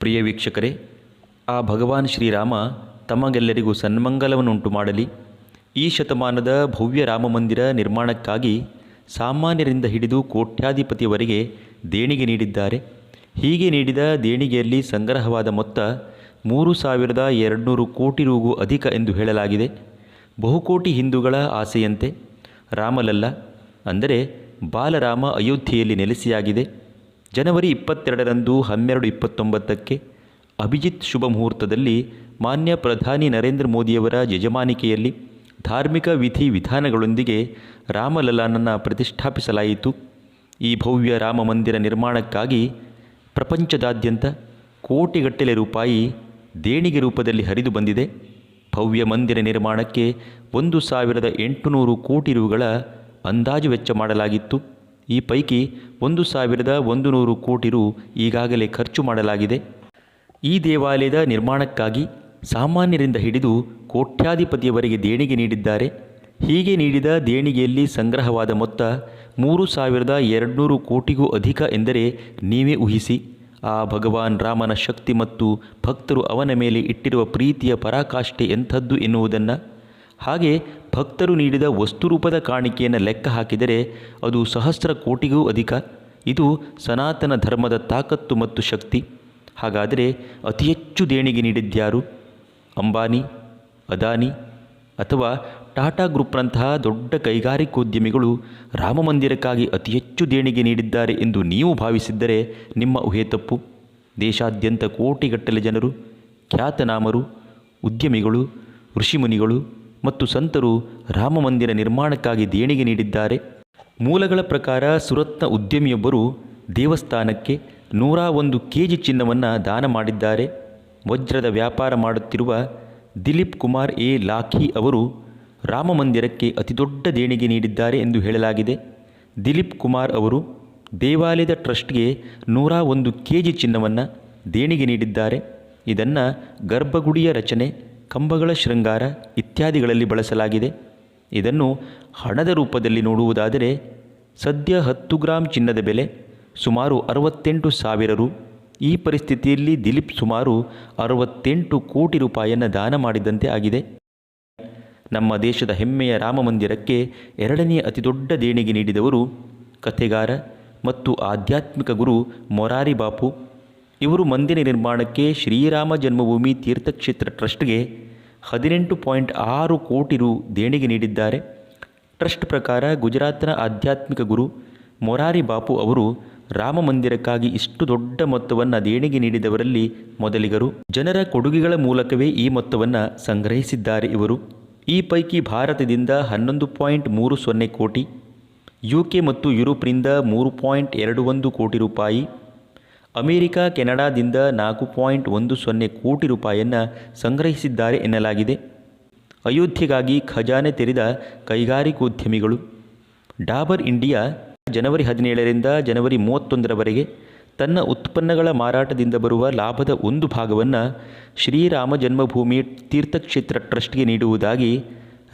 ಪ್ರಿಯ ವೀಕ್ಷಕರೇ, ಆ ಭಗವಾನ್ ಶ್ರೀರಾಮ ತಮಗೆಲ್ಲರಿಗೂ ಸನ್ಮಂಗಲವನ್ನುಂಟು ಮಾಡಲಿ. ಈ ಶತಮಾನದ ಭವ್ಯ ರಾಮ ಮಂದಿರ ನಿರ್ಮಾಣಕ್ಕಾಗಿ ಸಾಮಾನ್ಯರಿಂದ ಹಿಡಿದು ಕೋಟ್ಯಾಧಿಪತಿಯವರೆಗೆ ದೇಣಿಗೆ ನೀಡಿದ್ದಾರೆ. ಹೀಗೆ ನೀಡಿದ ದೇಣಿಗೆಯಲ್ಲಿ ಸಂಗ್ರಹವಾದ ಮೊತ್ತ ಮೂರು ಸಾವಿರದ ಎರಡುನೂರು ಕೋಟಿ ರೂಗೂ ಅಧಿಕ ಎಂದು ಹೇಳಲಾಗಿದೆ. ಬಹುಕೋಟಿ ಹಿಂದೂಗಳ ಆಸೆಯಂತೆ, ರಾಮಲಲ್ಲ, ಅಂದರೆ ಬಾಲರಾಮ ಅಯೋಧ್ಯೆಯಲ್ಲಿ ನೆಲೆಸಿಯಾಗಿದೆ. ಜನವರಿ ಇಪ್ಪತ್ತೆರಡರಂದು ಹನ್ನೆರಡು ಇಪ್ಪತ್ತೊಂಬತ್ತಕ್ಕೆ ಅಭಿಜಿತ್ ಶುಭ ಮುಹೂರ್ತದಲ್ಲಿ ಮಾನ್ಯ ಪ್ರಧಾನಿ ನರೇಂದ್ರ ಮೋದಿಯವರ ಯಜಮಾನಿಕೆಯಲ್ಲಿ ಧಾರ್ಮಿಕ ವಿಧಿ ವಿಧಾನಗಳೊಂದಿಗೆ ರಾಮಲಲ್ಲಾನನ್ನು ಪ್ರತಿಷ್ಠಾಪಿಸಲಾಯಿತು. ಈ ಭವ್ಯ ರಾಮ ಮಂದಿರ ನಿರ್ಮಾಣಕ್ಕಾಗಿ ಪ್ರಪಂಚದಾದ್ಯಂತ ಕೋಟಿಗಟ್ಟಲೆ ರೂಪಾಯಿ ದೇಣಿಗೆ ರೂಪದಲ್ಲಿ ಹರಿದು ಬಂದಿದೆ. ಭವ್ಯ ಮಂದಿರ ನಿರ್ಮಾಣಕ್ಕೆ ಒಂದು ಸಾವಿರದ ಎಂಟುನೂರು ಕೋಟಿ ರುಗಳ ಅಂದಾಜು ವೆಚ್ಚ ಮಾಡಲಾಗಿತ್ತು. ಈ ಪೈಕಿ ಒಂದು ಸಾವಿರದ ಒಂದು ನೂರು ಕೋಟಿ ರು ಈಗಾಗಲೇ ಖರ್ಚು ಮಾಡಲಾಗಿದೆ. ಈ ದೇವಾಲಯದ ನಿರ್ಮಾಣಕ್ಕಾಗಿ ಸಾಮಾನ್ಯರಿಂದ ಹಿಡಿದು ಕೋಟ್ಯಾಧಿಪತಿಯವರೆಗೆ ದೇಣಿಗೆ ನೀಡಿದ್ದಾರೆ. ಹೀಗೆ ನೀಡಿದ ದೇಣಿಗೆಯಲ್ಲಿ ಸಂಗ್ರಹವಾದ ಮೊತ್ತ ಮೂರು ಸಾವಿರದ ಎರಡುನೂರು ಕೋಟಿಗೂ ಅಧಿಕ ಎಂದರೆ ನೀವೇ ಊಹಿಸಿ. ಆ ಭಗವಾನ್ ರಾಮನ ಶಕ್ತಿ ಮತ್ತು ಭಕ್ತರು ಅವನ ಮೇಲೆ ಇಟ್ಟಿರುವ ಪ್ರೀತಿಯ ಪರಾಕಾಷ್ಠೆ ಎಂಥದ್ದು ಎನ್ನುವುದನ್ನು ಹಾಗೆ ಭಕ್ತರು ನೀಡಿದ ವಸ್ತುರೂಪದ ಕಾಣಿಕೆಯನ್ನು ಲೆಕ್ಕ ಹಾಕಿದರೆ ಅದು ಸಹಸ್ರ ಕೋಟಿಗೂ ಅಧಿಕ. ಇದು ಸನಾತನ ಧರ್ಮದ ತಾಕತ್ತು ಮತ್ತು ಶಕ್ತಿ. ಹಾಗಾದರೆ ಅತಿ ಹೆಚ್ಚು ದೇಣಿಗೆ ನೀಡಿದ್ಯಾರು ಅಂಬಾನಿ, ಅದಾನಿ ಅಥವಾ ಟಾಟಾ ಗ್ರೂಪ್ನಂತಹ ದೊಡ್ಡ ಕೈಗಾರಿಕೋದ್ಯಮಿಗಳು ರಾಮಮಂದಿರಕ್ಕಾಗಿ ಅತಿ ಹೆಚ್ಚು ದೇಣಿಗೆ ನೀಡಿದ್ದಾರೆ ಎಂದು ನೀವು ಭಾವಿಸಿದ್ದರೆ ನಿಮ್ಮ ಊಹೆ ತಪ್ಪು. ದೇಶಾದ್ಯಂತ ಕೋಟಿಗಟ್ಟಲೆ ಜನರು, ಖ್ಯಾತನಾಮರು, ಉದ್ಯಮಿಗಳು, ಋಷಿಮುನಿಗಳು ಮತ್ತು ಸಂತರು ರಾಮ ಮಂದಿರ ನಿರ್ಮಾಣಕ್ಕಾಗಿ ದೇಣಿಗೆ ನೀಡಿದ್ದಾರೆ. ಮೂಲಗಳ ಪ್ರಕಾರ ಸುರತ್ನ ಉದ್ಯಮಿಯೊಬ್ಬರು ದೇವಸ್ಥಾನಕ್ಕೆ ನೂರ ಒಂದು ಕೆ ಜಿ ಚಿನ್ನವನ್ನು ದಾನ ಮಾಡಿದ್ದಾರೆ. ವಜ್ರದ ವ್ಯಾಪಾರ ಮಾಡುತ್ತಿರುವ ದಿಲೀಪ್ ಕುಮಾರ್ ಎ. ಲಾಖಿ ಅವರು ರಾಮ ಮಂದಿರಕ್ಕೆ ಅತಿದೊಡ್ಡ ದೇಣಿಗೆ ನೀಡಿದ್ದಾರೆ ಎಂದು ಹೇಳಲಾಗಿದೆ. ದಿಲೀಪ್ ಕುಮಾರ್ ಅವರು ದೇವಾಲಯದ ಟ್ರಸ್ಟ್ಗೆ ನೂರ ಒಂದು ಕೆ ಜಿ ಚಿನ್ನವನ್ನು ದೇಣಿಗೆ ನೀಡಿದ್ದಾರೆ. ಇದನ್ನು ಗರ್ಭಗುಡಿಯ ರಚನೆ ಕಂಬಗಳ ಶೃಂಗಾರ ಇತ್ಯಾದಿಗಳಲ್ಲಿ ಬಳಸಲಾಗಿದೆ. ಇದನ್ನು ಹಣದ ರೂಪದಲ್ಲಿ ನೋಡುವುದಾದರೆ ಸದ್ಯ ಹತ್ತು ಗ್ರಾಂ ಚಿನ್ನದ ಬೆಲೆ ಸುಮಾರು ಅರವತ್ತೆಂಟು ಸಾವಿರ ರು. ಈ ಪರಿಸ್ಥಿತಿಯಲ್ಲಿ ದಿಲೀಪ್ ಸುಮಾರು ಅರವತ್ತೆಂಟು ಕೋಟಿ ರೂಪಾಯಿಯನ್ನು ದಾನ ಮಾಡಿದಂತೆ ಆಗಿದೆ. ನಮ್ಮ ದೇಶದ ಹೆಮ್ಮೆಯ ರಾಮಮಂದಿರಕ್ಕೆ ಎರಡನೆಯ ಅತಿದೊಡ್ಡ ದೇಣಿಗೆ ನೀಡಿದವರು ಕಥೆಗಾರ ಮತ್ತು ಆಧ್ಯಾತ್ಮಿಕ ಗುರು ಮೊರಾರಿ ಬಾಪು. ಇವರು ಮಂದಿರ ನಿರ್ಮಾಣಕ್ಕೆ ಶ್ರೀರಾಮ ಜನ್ಮಭೂಮಿ ತೀರ್ಥಕ್ಷೇತ್ರ ಟ್ರಸ್ಟ್ಗೆ ಹದಿನೆಂಟು ಪಾಯಿಂಟ್ ಆರು ಕೋಟಿ ರು ದೇಣಿಗೆ ನೀಡಿದ್ದಾರೆ. ಟ್ರಸ್ಟ್ ಪ್ರಕಾರ ಗುಜರಾತ್ನ ಆಧ್ಯಾತ್ಮಿಕ ಗುರು ಮೊರಾರಿ ಬಾಪು ಅವರು ರಾಮ ಮಂದಿರಕ್ಕಾಗಿ ಇಷ್ಟು ದೊಡ್ಡ ಮೊತ್ತವನ್ನು ದೇಣಿಗೆ ನೀಡಿದವರಲ್ಲಿ ಮೊದಲಿಗರು. ಜನರ ಕೊಡುಗೆಗಳ ಮೂಲಕವೇ ಈ ಮೊತ್ತವನ್ನು ಸಂಗ್ರಹಿಸಿದ್ದಾರೆ ಇವರು. ಈ ಪೈಕಿ ಭಾರತದಿಂದ ಹನ್ನೊಂದು ಪಾಯಿಂಟ್ ಮೂರು ಸೊನ್ನೆ ಕೋಟಿ, ಯುಕೆ ಮತ್ತು ಯುರೋಪ್ನಿಂದ ಮೂರು ಪಾಯಿಂಟ್ ಎರಡು ಒಂದು ಕೋಟಿ ರೂಪಾಯಿ ಅಮೆರಿಕ, ಕೆನಡಾದಿಂದ ನಾಲ್ಕು ಪಾಯಿಂಟ್ ಒಂದು ಸೊನ್ನೆ ಕೋಟಿ ರೂಪಾಯಿಯನ್ನು ಸಂಗ್ರಹಿಸಿದ್ದಾರೆ ಎನ್ನಲಾಗಿದೆ. ಅಯೋಧ್ಯೆಗಾಗಿ ಖಜಾನೆ ತೆರೆದ ಕೈಗಾರಿಕೋದ್ಯಮಿಗಳು. ಡಾಬರ್ ಇಂಡಿಯಾ ಜನವರಿ ಹದಿನೇಳರಿಂದ ಜನವರಿ ಮೂವತ್ತೊಂದರವರೆಗೆ ತನ್ನ ಉತ್ಪನ್ನಗಳ ಮಾರಾಟದಿಂದ ಬರುವ ಲಾಭದ ಒಂದು ಭಾಗವನ್ನು ಶ್ರೀರಾಮ ಜನ್ಮಭೂಮಿ ತೀರ್ಥಕ್ಷೇತ್ರ ಟ್ರಸ್ಟ್ಗೆ ನೀಡುವುದಾಗಿ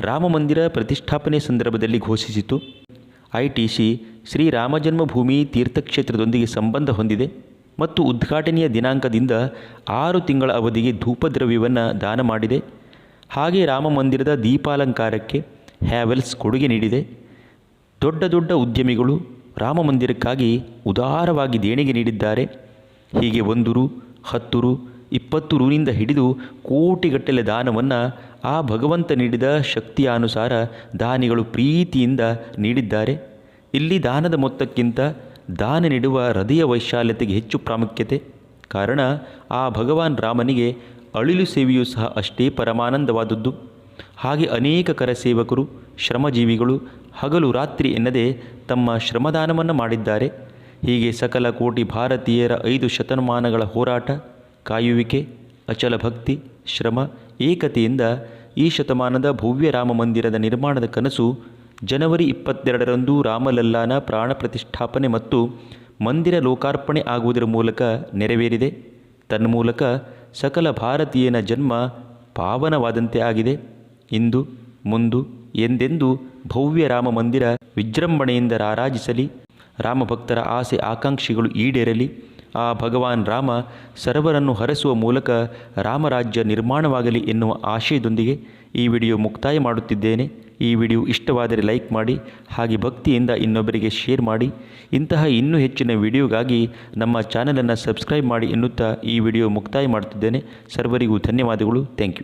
ರಾಮಮಂದಿರ ಪ್ರತಿಷ್ಠಾಪನೆ ಸಂದರ್ಭದಲ್ಲಿ ಘೋಷಿಸಿತು. ಐಟಿಸಿ ಶ್ರೀರಾಮ ಜನ್ಮಭೂಮಿ ತೀರ್ಥಕ್ಷೇತ್ರದೊಂದಿಗೆ ಸಂಬಂಧ ಹೊಂದಿದೆ. ಮತ್ತು ಉದ್ಘಾಟನೆಯ ದಿನಾಂಕದಿಂದ ಆರು ತಿಂಗಳ ಅವಧಿಗೆ ಧೂಪದ್ರವ್ಯವನ್ನು ದಾನ ಮಾಡಿದೆ. ಹಾಗೆ ರಾಮ ಮಂದಿರದ ದೀಪಾಲಂಕಾರಕ್ಕೆ ಹ್ಯಾವೆಲ್ಸ್ ಕೊಡುಗೆ ನೀಡಿದೆ. ದೊಡ್ಡ ದೊಡ್ಡ ಉದ್ಯಮಿಗಳು ರಾಮ ಮಂದಿರಕ್ಕಾಗಿ ಉದಾರವಾಗಿ ದೇಣಿಗೆ ನೀಡಿದ್ದಾರೆ. ಹೀಗೆ ಒಂದು ರು, ಹತ್ತು ರು, ಇಪ್ಪತ್ತು ರುನಿಂದ ಹಿಡಿದು ಕೋಟಿಗಟ್ಟಲೆ ದಾನವನ್ನು ಆ ಭಗವಂತ ನೀಡಿದ ಶಕ್ತಿಯಾನುಸಾರ ದಾನಿಗಳು ಪ್ರೀತಿಯಿಂದ ನೀಡಿದ್ದಾರೆ. ಇಲ್ಲಿ ದಾನದ ಮೊತ್ತಕ್ಕಿಂತ ದಾನ ನೀಡುವ ಹೃದಯ ವೈಶಾಲ್ಯತೆಗೆ ಹೆಚ್ಚು ಪ್ರಾಮುಖ್ಯತೆ. ಕಾರಣ, ಆ ಭಗವಾನ್ ರಾಮನಿಗೆ ಅಳಿಲು ಸೇವೆಯೂ ಸಹ ಅಷ್ಟೇ ಪರಮಾನಂದವಾದದ್ದು. ಹಾಗೆ ಅನೇಕ ಕರಸೇವಕರು, ಶ್ರಮಜೀವಿಗಳು ಹಗಲು ರಾತ್ರಿ ಎನ್ನದೆ ತಮ್ಮ ಶ್ರಮದಾನವನ್ನು ಮಾಡಿದ್ದಾರೆ. ಹೀಗೆ ಸಕಲ ಕೋಟಿ ಭಾರತೀಯರ ಐದು ಶತಮಾನಗಳ ಹೋರಾಟ, ಕಾಯುವಿಕೆ, ಅಚಲ ಭಕ್ತಿ, ಶ್ರಮ, ಏಕತೆಯಿಂದ ಈ ಶತಮಾನದ ಭವ್ಯ ರಾಮ ಮಂದಿರದ ನಿರ್ಮಾಣದ ಕನಸು ಜನವರಿ ಇಪ್ಪತ್ತೆರಡರಂದು ರಾಮಲಲ್ಲಾನ ಪ್ರಾಣ ಪ್ರತಿಷ್ಠಾಪನೆ ಮತ್ತು ಮಂದಿರ ಲೋಕಾರ್ಪಣೆ ಆಗುವುದರ ಮೂಲಕ ನೆರವೇರಿದೆ. ತನ್ಮೂಲಕ ಸಕಲ ಭಾರತೀಯನ ಜನ್ಮ ಪಾವನವಾದಂತೆ ಆಗಿದೆ. ಇಂದು, ಮುಂದು, ಎಂದೆಂದು ಭವ್ಯ ರಾಮ ಮಂದಿರ ವಿಜೃಂಭಣೆಯಿಂದ ರಾರಾಜಿಸಲಿ. ರಾಮಭಕ್ತರ ಆಸೆ ಆಕಾಂಕ್ಷಿಗಳು ಈಡೇರಲಿ. ಆ ಭಗವಾನ್ ರಾಮ ಸರ್ವರನ್ನು ಹರಸುವ ಮೂಲಕ ರಾಮರಾಜ್ಯ ನಿರ್ಮಾಣವಾಗಲಿ ಎನ್ನುವ ಆಶಯದೊಂದಿಗೆ ಈ ವಿಡಿಯೋ ಮುಕ್ತಾಯ ಮಾಡುತ್ತಿದ್ದೇನೆ. ಈ ವಿಡಿಯೋ ಇಷ್ಟವಾದರೆ ಲೈಕ್ ಮಾಡಿ ಹಾಗೆ ಭಕ್ತಿಯಿಂದ ಇನ್ನೊಬ್ಬರಿಗೆ ಶೇರ್ ಮಾಡಿ. ಇಂತಹ ಇನ್ನೂ ಹೆಚ್ಚಿನ ವಿಡಿಯೋಗಾಗಿ ನಮ್ಮ ಚಾನಲನ್ನು ಸಬ್ಸ್ಕ್ರೈಬ್ ಮಾಡಿ ಎನ್ನುತ್ತಾ ಈ ವಿಡಿಯೋ ಮುಕ್ತಾಯ ಮಾಡುತ್ತಿದ್ದೇನೆ. ಸರ್ವರಿಗೂ ಧನ್ಯವಾದಗಳು. Thank you.